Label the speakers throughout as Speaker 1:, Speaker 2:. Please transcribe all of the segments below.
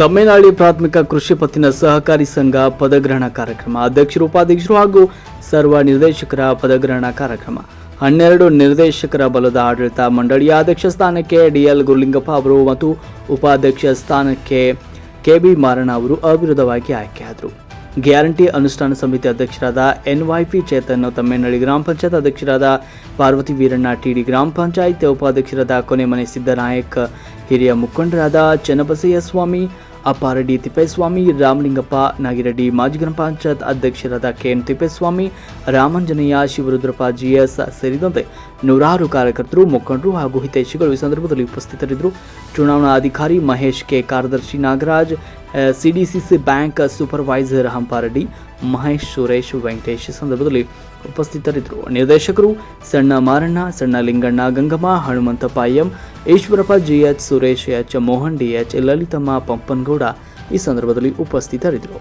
Speaker 1: ತಮ್ಮೇನಹಳ್ಳಿ ಪ್ರಾಥಮಿಕ ಕೃಷಿ ಪತ್ತಿನ ಸಹಕಾರಿ ಸಂಘ ಪದಗ್ರಹಣ ಕಾರ್ಯಕ್ರಮ. ಅಧ್ಯಕ್ಷರು, ಉಪಾಧ್ಯಕ್ಷರು ಹಾಗೂ ಸರ್ವ ನಿರ್ದೇಶಕರ ಪದಗ್ರಹಣ ಕಾರ್ಯಕ್ರಮ. ಹನ್ನೆರಡು ನಿರ್ದೇಶಕರ ಬಲದ ಆಡಳಿತ ಮಂಡಳಿಯ ಅಧ್ಯಕ್ಷ ಸ್ಥಾನಕ್ಕೆ ಡಿಎಲ್ ಗುರುಲಿಂಗಪ್ಪ ಅವರು ಮತ್ತು ಉಪಾಧ್ಯಕ್ಷ ಸ್ಥಾನಕ್ಕೆ ಕೆಬಿ ಮಾರಣ ಅವರು ಅವಿರೋಧವಾಗಿ ಆಯ್ಕೆಯಾದರು ಗ್ಯಾರಂಟಿ ಅನುಷ್ಠಾನ ಸಮಿತಿ ಅಧ್ಯಕ್ಷರಾದ ಎನ್ವೈಪಿ ಚೇತನ್ ತಮ್ಮೇನಹಳ್ಳಿ ಗ್ರಾಮ ಪಂಚಾಯತ್ ಅಧ್ಯಕ್ಷರಾದ ಪಾರ್ವತಿ ವೀರಣ್ಣ, ಟಿಡಿ ಗ್ರಾಮ ಪಂಚಾಯತ್ ಉಪಾಧ್ಯಕ್ಷರಾದ ಕೊನೆಮನೆ ಸಿದ್ದನಾಯಕ್, ಹಿರಿಯ ಮುಖಂಡರಾದ ಚನ್ನಬಸಯ್ಯ ಸ್ವಾಮಿ ಅಪ್ಪಾರೆಡ್ಡಿ ತಿಪ್ಪೇಸ್ವಾಮಿ, ರಾಮಲಿಂಗಪ್ಪ, ನಾಗಿರೆಡ್ಡಿ ಮಾಜಿ ಗ್ರಾಮ ಪಂಚಾಯತ್ ಅಧ್ಯಕ್ಷರಾದ ಕೆಎನ್ ತಿಪ್ಪೇಸ್ವಾಮಿ ರಾಮಂಜನಯ್ಯ ಶಿವರುದ್ರಪ್ಪ, ಜಿಎಸ್ ಸೇರಿದಂತೆ ನೂರಾರು ಕಾರ್ಯಕರ್ತರು, ಮುಖಂಡರು ಹಾಗೂ ಹಿತೈಷಿಗಳು ಈ ಸಂದರ್ಭದಲ್ಲಿ ಉಪಸ್ಥಿತರಿದ್ದರು. ಚುನಾವಣಾ ಅಧಿಕಾರಿ ಮಹೇಶ್ ಕೆ. ಕಾರ್ಯದರ್ಶಿ Nagaraj CDCC bank supervisor Hampareddy Mahesh, Suresh, Venkatesh ಸಂದರ್ಭದಲ್ಲಿ ಉಪಸ್ಥಿತರಿದ್ದರು. ನಿರ್ದೇಶಕರು ಸಣ್ಣ ಮಾರಣ್ಣ, ಸಣ್ಣ Linganna, Gangamma, Hanumanthappa M, Eshwarappa GH Suresh, H, Mohan, D H, Lalithamma, Pampanagouda ಈ ಸಂದರ್ಭದಲ್ಲಿ ಉಪಸ್ಥಿತರಿದ್ದರು.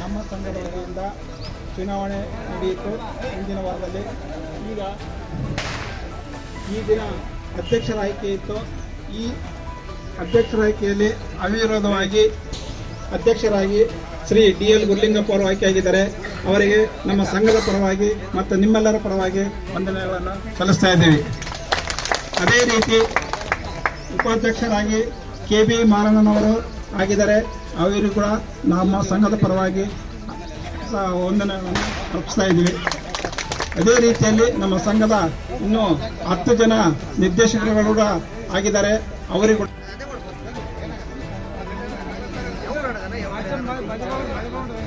Speaker 2: ನಮ್ಮ ಚುನಾವಣೆ ನಡೆಯಿತು. ಹಿಂದಿನ ಈಗ ಈ ದಿನ ಅಧ್ಯಕ್ಷರ ಆಯ್ಕೆ ಇತ್ತು. ಈ ಅಧ್ಯಕ್ಷರ ಆಯ್ಕೆಯಲ್ಲಿ ಅವಿರೋಧವಾಗಿ ಅಧ್ಯಕ್ಷರಾಗಿ ಶ್ರೀ ಡಿ ಎಲ್ ಗುರ್ಲಿಂಗಪ್ಪ ಅವರು ಆಯ್ಕೆಯಾಗಿದ್ದಾರೆ. ಅವರಿಗೆ ನಮ್ಮ ಸಂಘದ ಪರವಾಗಿ ಮತ್ತು ನಿಮ್ಮೆಲ್ಲರ ಪರವಾಗಿ ವಂದನೆಗಳನ್ನು ಸಲ್ಲಿಸ್ತಾ ಇದ್ದೀವಿ. ಅದೇ ರೀತಿ ಉಪಾಧ್ಯಕ್ಷರಾಗಿ ಕೆ ಬಿ ಮಾರಣ್ಣನವರು ಆಗಿದ್ದಾರೆ. ಅವರು ಕೂಡ ನಮ್ಮ ಸಂಘದ ಪರವಾಗಿ ವಂದನೆಗಳನ್ನು ಅರ್ಪಿಸ್ತಾ ಇದ್ದೀವಿ. ಅದೇ ರೀತಿಯಲ್ಲಿ ನಮ್ಮ ಸಂಘದ ಇನ್ನೂ ಹತ್ತು ಜನ ನಿರ್ದೇಶಕರುಗಳು ಕೂಡ ಆಗಿದ್ದಾರೆ. ಅವರಿಗೂ మధ్యలో మధ్యలో ఉంటుంది